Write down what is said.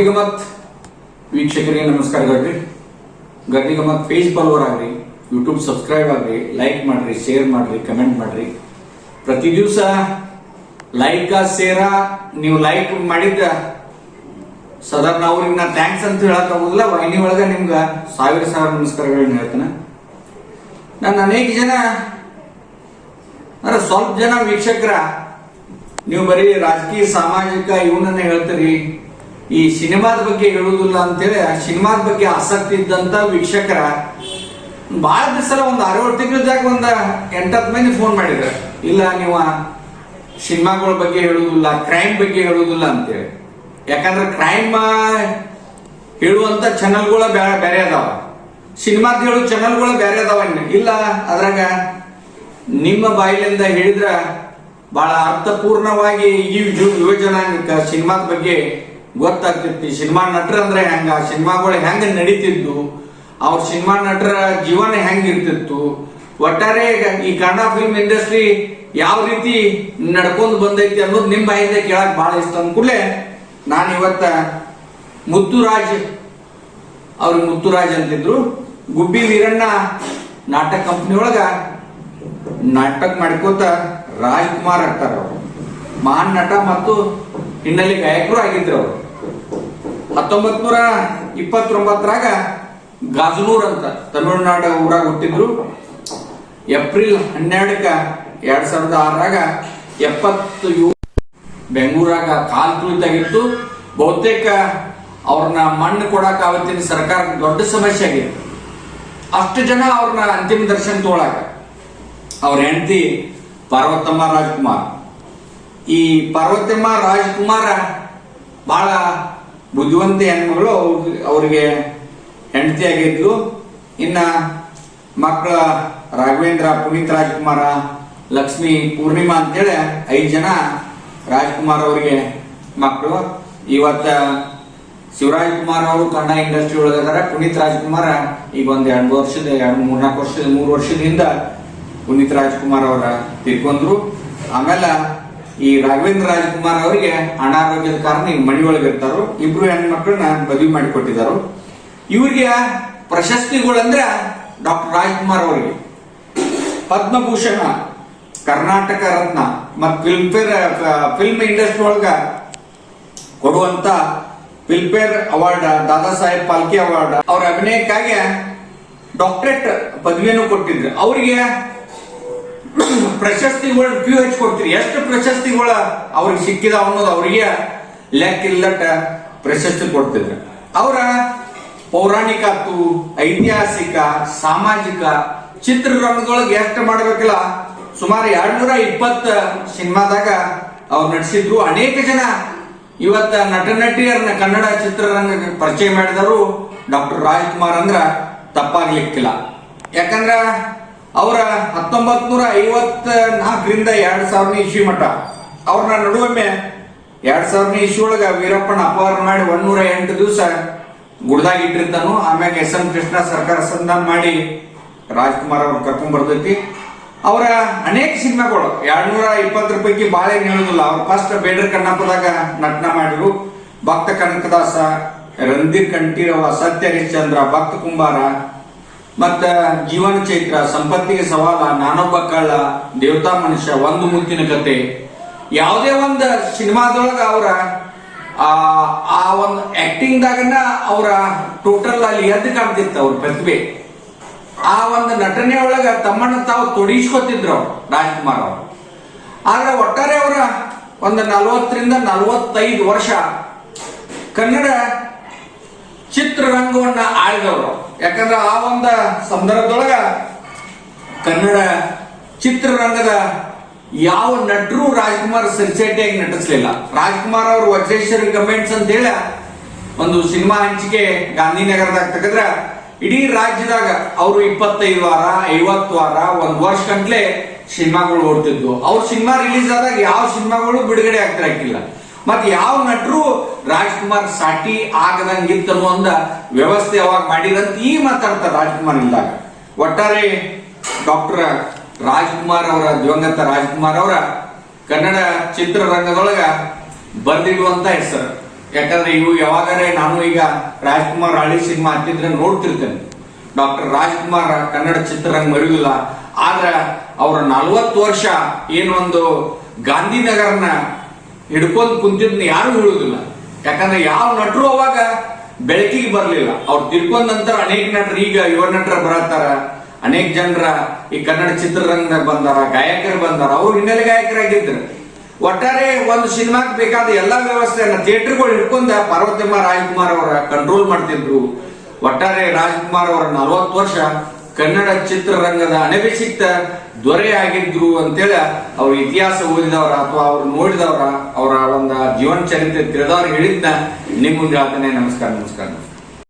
ಗದ್ದಿಗಮತ್ ವೀಕ್ಷಕರಿಗೆ ನಮಸ್ಕಾರಗಳ್ರಿ Gaddigamath face follower ಆಗ್ರಿ ಯೂಟ್ಯೂಬ್ ಸಬ್ಸ್ಕ್ರೈಬ್ ಆಗ್ರಿ ಲೈಕ್ ಮಾಡ್ರಿ ಶೇರ್ ಮಾಡ್ರಿ ಕಮೆಂಟ್ ಮಾಡ್ರಿ. ಪ್ರತಿ ದಿವಸ ಲೈಕ್ ಶೇರ ನೀವು ಲೈಕ್ ಮಾಡಿದ್ದ ಸಾಧಾರಣ ಅವ್ರಿಗೆ ನಾ ಥ್ಯಾಂಕ್ಸ್ ಅಂತ ಹೇಳಕ್ ಆಗುದಿಲ್ಲ. ವಾಹಿನಿ ಒಳಗ ನಿಮ್ಗೆ ಸಾವಿರ ಸಾವಿರ ನಮಸ್ಕಾರಗಳನ್ನ ಹೇಳ್ತಾನೆ. ನಾನು ಅನೇಕ ಜನ, ಅಂದ್ರೆ ಸ್ವಲ್ಪ ಜನ ವೀಕ್ಷಕರ, ನೀವು ಬರೀ ರಾಜಕೀಯ, ಸಾಮಾಜಿಕ, ಇವನನ್ನ ಹೇಳ್ತೀರಿ. ಈ ಸಿನಿಮಾದ ಬಗ್ಗೆ ಹೇಳುವುದಿಲ್ಲ ಅಂತೇಳಿ ಆ ಸಿನಿಮಾದ ಬಗ್ಗೆ ಆಸಕ್ತಿ ಇದ್ದಂತ ವೀಕ್ಷಕರ ಬಹಳ ದಿವಸ ಒಂದು ಅರವತ್ತು ತಿಂಗಳದಾಗ ಒಂದ ಎಂಟತ್ತು ಮಂದಿ ಫೋನ್ ಮಾಡಿದ್ರು. ಇಲ್ಲ, ನೀವು ಸಿನಿಮಾಗಳ ಬಗ್ಗೆ ಹೇಳುವುದಿಲ್ಲ ಕ್ರೈಮ್ ಬಗ್ಗೆ ಹೇಳುವುದಿಲ್ಲ ಅಂತೇಳಿ. ಯಾಕಂದ್ರೆ ಕ್ರೈಮ್ ಹೇಳುವಂತ ಚಾನಲ್ಗಳ ಬೇರೆ ಅದಾವ. ಸಿನಿಮಾದ ಹೇಳೋ ಚಾನಲ್ಗಳು ಬೇರೆ ಅದಾವ. ಇಲ್ಲ, ಅದ್ರಾಗ ನಿಮ್ಮ ಬಾಯಿಲಿಂದ ಹೇಳಿದ್ರ ಬಹಳ ಅರ್ಥಪೂರ್ಣವಾಗಿ ಈ ಯು- ಯುವ ಜನಾಂಗಕ್ಕ, ಸಿನಿಮಾದ ಬಗ್ಗೆ ಗೊತ್ತಾಗ್ತಿತ್ತು. ಸಿನಿಮಾ ನಟರ ಅಂದ್ರೆ ಹೆಂಗ? ಸಿನಿಮಾಗಳು ಹೆಂಗ ನಡೀತಿದ್ದು ಅವ್ರ ಸಿನಿಮಾ ನಟರ ಜೀವನ ಹೆಂಗ್ ಇರ್ತಿತ್ತು? ಒಟ್ಟಾರೆ ಈ ಕನ್ನಡ ಫಿಲ್ಮ್ ಇಂಡಸ್ಟ್ರಿ ಯಾವ ರೀತಿ ನಡ್ಕೊಂಡು ಬಂದೈತಿ ಅನ್ನೋದು ನಿಮ್ಮ ಬಾಯಿಂದ ಕೇಳಕ್ ಬಹಳ ಇಷ್ಟ ಅಂದ್ಕೂಡ್ಲೆ ನಾನು ಇವತ್ತ ಮುತ್ತುರಾಜ್, ಅವ್ರಿಗೆ ಮುತ್ತುರಾಜ್ ಅಂತಿದ್ರು. ಗುಬ್ಬಿ ವೀರಣ್ಣ ನಾಟಕ ಕಂಪ್ನಿ ಒಳಗ ನಾಟಕ ಮಾಡ್ಕೋತ ರಾಜ್ಕುಮಾರ್ ಆಗ್ತಾರ ಮಹಾನ್ ನಟ ಮತ್ತು ಹಿನ್ನೆಲೆ ಗಾಯಕರು ಆಗಿದ್ರು ಅವರು. ಹತ್ತೊಂಬತ್ ನೂರ ಇಪ್ಪತ್ತೊಂಬತ್ತರಾಗ ಗಾಜನೂರ್ ಅಂತ ತಮಿಳುನಾಡು ಊರಾಗ ಹುಟ್ಟಿದ್ರು. ಏಪ್ರಿಲ್ ಹನ್ನೆರಡಕ್ಕ ಎರಡ್ ಸಾವಿರದ ಆರಾಗ ಎಪ್ಪತ್ತು ಯು ಬೆಂಗಳೂರಾಗ ಕಾಲ್ ತುಳಿತಾಗಿತ್ತು. ಬಹುತೇಕ ಅವ್ರನ್ನ ಮಣ್ಣು ಕೊಡಕ್ ಆವತ್ತಿನ ಸರ್ಕಾರ ದೊಡ್ಡ ಸಮಸ್ಯೆ ಆಗಿದೆ ಅಷ್ಟು ಜನ ಅವ್ರನ್ನ ಅಂತಿಮ ದರ್ಶನ ತೋಳಾಗ ಅವ್ರ ಹೆಂಡತಿ ಪಾರ್ವತಮ್ಮ ರಾಜ್ಕುಮಾರ್. ಈ ಪಾರ್ವತಿಮ್ಮ ರಾಜ್ಕುಮಾರ ಬಹಳ ಬುದ್ಧಿವಂತ ಹೆಣ್ಮಗಳು. ಅವರಿಗೆ ಹೆಂಡತಿ ಆಗಿದ್ಲು ಇನ್ನ ಮಕ್ಕಳ ರಾಘವೇಂದ್ರ, ಪುನೀತ್ ರಾಜ್ಕುಮಾರ, ಲಕ್ಷ್ಮಿ ಪೂರ್ಣಿಮಾ ಅಂತೇಳಿ ಐದು ಜನ ರಾಜ್ಕುಮಾರ್ ಅವರಿಗೆ ಮಕ್ಕಳು. ಇವತ್ತ ಶಿವರಾಜ್ ಕುಮಾರ್ ಅವರು ಕನ್ನಡ ಇಂಡಸ್ಟ್ರಿ ಒಳಗಾರೆ ಪುನೀತ್ ರಾಜ್ಕುಮಾರ್ ಈಗ ಒಂದ್ ಎರಡು ವರ್ಷದ, ಎರಡು ಮೂರ್ನಾಲ್ಕು ವರ್ಷದ, ಮೂರು ವರ್ಷದಿಂದ ಪುನೀತ್ ರಾಜ್ಕುಮಾರ್ ಅವರ ತೀರ್ಕೊಂಡ್ರು. ಆಮೇಲೆ ಈ ರಾಘವೇಂದ್ರ ರಾಜ್ಕುಮಾರ್ ಅವರಿಗೆ ಅನಾರೋಗ್ಯದ ಕಾರಣ ಈ ಮಣಿ ಒಳಗೆ ಇರ್ತಾರೋ. ಇಬ್ರು ಹೆಣ್ಮಕ್ಳನ್ನ ಮದುವೆ ಮಾಡಿಕೊಟ್ಟಿದ್ದಾರೆ. ಇವ್ರಿಗೆ ಪ್ರಶಸ್ತಿಗಳಂದ್ರೆ ಡಾಕ್ಟರ್ ರಾಜ್ಕುಮಾರ್ ಅವರಿಗೆ. ಪದ್ಮಭೂಷಣ, ಕರ್ನಾಟಕ ರತ್ನ ಮತ್ತು ಫಿಲ್ಮ್ಫೇರ್ ಫಿಲ್ಮ್ ಇಂಡಸ್ಟ್ರಿ ಒಳಗೆ ಕೊಡುವಂತ Filmfare award, Dada Saheb Phalke award. ಅವರ ಅಭಿನಯಕ್ಕಾಗಿ ಡಾಕ್ಟರೇಟ್ ಪದವಿಯನ್ನು ಕೊಟ್ಟಿದ್ರು. ಅವರಿಗೆ ಪ್ರಶಸ್ತಿಗಳು ಕ್ಯೂ ಹಚ್ಕೊಡ್ತೀರಿ ಕೊಡ್ತೀರಿ. ಎಷ್ಟು ಪ್ರಶಸ್ತಿಗಳು ಅವ್ರಿಗೆ ಸಿಕ್ಕಿದ ಅನ್ನೋದು ಅವರಿಗೆ ಲೆಕ್ಕ ಇಲ್ಲಟ ಪ್ರಶಸ್ತಿ ಕೊಡ್ತಿದ್ರು. ಅವರ ಪೌರಾಣಿಕ ಆತು ಐತಿಹಾಸಿಕ, ಸಾಮಾಜಿಕ ಚಿತ್ರರಂಗದೊಳಗೆ ಎಷ್ಟು ಮಾಡಬೇಕಿಲ್ಲ, ಸುಮಾರು ಎರಡ್ನೂರ ಇಪ್ಪತ್ತ ಸಿನಿಮಾದಾಗ ಅವ್ರು ನಟಿಸಿದ್ರು. ಅನೇಕ ಜನ ಇವತ್ತ ನಟ ನಟಿಯರನ್ನ ಕನ್ನಡ ಚಿತ್ರರಂಗಕ್ಕೆ ಪರಿಚಯ ಮಾಡಿದರು ಡಾಕ್ಟರ್ ರಾಜ್ಕುಮಾರ್ ಅಂದ್ರ ತಪ್ಪಾಗ್ಲಿಕ್ಕಿಲ್ಲ. ಯಾಕಂದ್ರ ಅವರ ಹತ್ತೊಂಬತ್ ನೂರ ಐವತ್ತ ನಾಲ್ಕರಿಂದ ಎರಡ್ ಸಾವಿರನೇ ಇಸ್ವಿ ಮಠ ಅವ್ರನ್ನ ನಡುವೊಮ್ಮೆ ಎರಡ್ ಸಾವಿರನೇ ಇಸ್ವಿ ಒಳಗ ವೀರಪ್ಪನ ಅಪಹಾರ ಮಾಡಿ ಒಂದೂರ ಎಂಟು ದಿವಸ ಗುಡ್ದಾಗ ಇಟ್ಟಿರ್ತಾನು. ಆಮ್ಯಾಗ ಎಸ್ ಎಂ ಕೃಷ್ಣ ಸರ್ಕಾರ ಸಂಧಾನ ಮಾಡಿ ರಾಜ್ಕುಮಾರ್ ಅವ್ರು ಕರ್ಕೊಂಡ್ ಬರ್ತೈತಿ. ಅವರ ಅನೇಕ ಸಿನಿಮಾಗಳು, ಎರಡ್ನೂರ ಇಪ್ಪತ್ತರ ಪೈಕಿ ಬಾಳೆ ಹೇಳೋದಿಲ್ಲ ಅವ್ರು ಫಸ್ಟ್ ಬೇಡರ್ ಕಣ್ಣಪ್ಪದಾಗ ನಟನ ಮಾಡಿದ್ರು. ಭಕ್ತ ಕನಕದಾಸ, ರಂಧೀರ್ ಕಂಠೀರವ ಸತ್ಯ ಹರಿಶ್ಚಂದ್ರ ಭಕ್ತ ಕುಂಬಾರ ಮತ್ತ ಜೀವನ ಚೈತ್ರ ಸಂಪತ್ತಿಗೆ ಸವಾಲ ನಾನೊಬ್ಬ ಕಳ್ಳ, ದೇವತಾ ಮನುಷ್ಯ, ಒಂದು ಮುತ್ತಿನ ಕತೆ. ಯಾವುದೇ ಒಂದು ಸಿನಿಮಾದೊಳಗ ಅವರ, ಆ ಒಂದು ಆಕ್ಟಿಂಗ್ ದಾಗನ್ನ ಅವರ ಟೋಟಲ್ ಅಲ್ಲಿ ಎದ್ದು ಕಾಣ್ತಿತ್ತು ಅವ್ರ ಪ್ರತಿಭೆ. ಆ ಒಂದು ನಟನೆ ಒಳಗ ತಮ್ಮನ್ನ ತಾವು ತೊಡಗಿಸ್ಕೊತಿದ್ರು ಅವ್ರು, ರಾಜ್ಕುಮಾರ್ ಅವರು. ಆದ್ರೆ ಒಟ್ಟಾರೆ ಅವರ ಒಂದು ನಲವತ್ತರಿಂದ ನಲವತ್ತೈದು ವರ್ಷ ಕನ್ನಡ ಚಿತ್ರರಂಗವನ್ನ ಆಳಿದವರು. ಯಾಕಂದ್ರೆ ಆ ಒಂದು ಸಂದರ್ಭದೊಳಗ ಕನ್ನಡ ಚಿತ್ರರಂಗದ ಯಾವ ನಟರು ರಾಜ್ಕುಮಾರ್ ಸರಿಸೇಟಿಯಾಗಿ ನಟಿಸ್ಲಿಲ್ಲ. ರಾಜ್ಕುಮಾರ್ ಅವರು ವಜ್ರೇಶ್ವರಿ ಕಮೆಂಟ್ಸ್ ಅಂತ ಹೇಳಿ ಒಂದು ಸಿನಿಮಾ ಹಂಚಿಕೆ ಗಾಂಧಿನಗರದಾಗ ತೆಗೆದ್ರ ಇಡೀ ರಾಜ್ಯದಾಗ ಅವರು ಇಪ್ಪತ್ತೈದು ವಾರ, ಐವತ್ತು ವಾರ, ಒಂದ್ ವರ್ಷ ಗಂಟ್ಲೆ ಸಿನಿಮಾಗಳು ಓಡ್ತಿದ್ವು. ಅವ್ರ ಸಿನಿಮಾ ರಿಲೀಸ್ ಆದಾಗ ಯಾವ ಸಿನಿಮಾಗಳು ಬಿಡುಗಡೆ ಆಗ್ತಿರಕ್ಕಿಲ್ಲ ಮತ್ ಯಾವ ನಟರು ರಾಜ್ಕುಮಾರ್ ಸಾಟಿ ಆಗದಂಗಿತ್ತು ಅನ್ನೋ ಒಂದು ವ್ಯವಸ್ಥೆ ಅವಾಗ ಮಾಡಿರಂತ ಈ ಮಾತಾಡ್ತಾರೆ ರಾಜ್ಕುಮಾರ್ ಇಲ್ದಾಗ ಒಟ್ಟಾರೆ ಡಾಕ್ಟರ್ ರಾಜ್ಕುಮಾರ್ ಅವರ, ದಿವಂಗತ ರಾಜ್ಕುಮಾರ್ ಅವರ ಕನ್ನಡ ಚಿತ್ರರಂಗದೊಳಗ ಬರೆದಿಡುವಂತ ಹೆಸರು. ಯಾಕಂದ್ರೆ ಇವು ಯಾವಾಗಾರೆ ನಾನು ಈಗ ರಾಜ್ಕುಮಾರ್ ಹಳ್ಳಿ ಸಿನಿಮಾ ಹತ್ತಿದ್ರೆ ನೋಡ್ತಿರ್ತೇನೆ. ಡಾಕ್ಟರ್ ರಾಜ್ಕುಮಾರ್ ಕನ್ನಡ ಚಿತ್ರರಂಗ ಮರೆಯುವುದಿಲ್ಲ. ಆದ್ರ ಅವರ ನಲ್ವತ್ತು ವರ್ಷ ಏನೊಂದು ಗಾಂಧಿನಗರನ ಹಿಡ್ಕೊಂಡು ಕುಂತಿದ್ನ ಯಾರು ಹೇಳುವುದಿಲ್ಲ ಯಾಕಂದ್ರೆ ಯಾವ ನಟರು ಅವಾಗ ಬೆಳಕಿಗೆ ಬರಲಿಲ್ಲ. ಅವ್ರು ತಿರ್ಕೊಂಡ ನಂತರ ಅನೇಕ ನಟರು, ಈಗ ಯುವ ನಟರ ಬರತ್ತಾರ. ಅನೇಕ ಜನರ ಈ ಕನ್ನಡ ಚಿತ್ರರಂಗದಾಗ ಬಂದಾರ, ಗಾಯಕರು ಬಂದಾರ. ಅವ್ರು ಹಿನ್ನೆಲೆ ಗಾಯಕರಾಗಿದ್ರು. ಒಟ್ಟಾರೆ ಒಂದು ಸಿನಿಮಾಕ್ ಬೇಕಾದ ಎಲ್ಲಾ ವ್ಯವಸ್ಥೆಯನ್ನ ಥಿಯೇಟರ್ಗಳು ಹಿಡ್ಕೊಂಡ ಪಾರ್ವತಿಮ್ಮ ರಾಜ್ಕುಮಾರ್ ಅವರ ಕಂಟ್ರೋಲ್ ಮಾಡ್ತಿದ್ರು. ಒಟ್ಟಾರೆ ರಾಜ್ಕುಮಾರ್ ಅವರ ನಲವತ್ತು ವರ್ಷ ಕನ್ನಡ ಚಿತ್ರರಂಗದ ಅನಭಿಷಿಕ್ತ ದೊರೆ ಆಗಿದ್ರು ಅಂತೇಳಿ ಅವ್ರ ಇತಿಹಾಸ ಓದಿದವರ ಅಥವಾ ಅವ್ರು ನೋಡಿದವರ, ಅವರ ಒಂದು ಜೀವನ ಚರಿತ್ರೆ ತಿಳಿದವ್ರು ಹೇಳಿದ್ನ, ನಿಮ್ಮ ಮುಂದೆ ಹೇಳ್ತಾನೆ ನಮಸ್ಕಾರ ನಮಸ್ಕಾರ.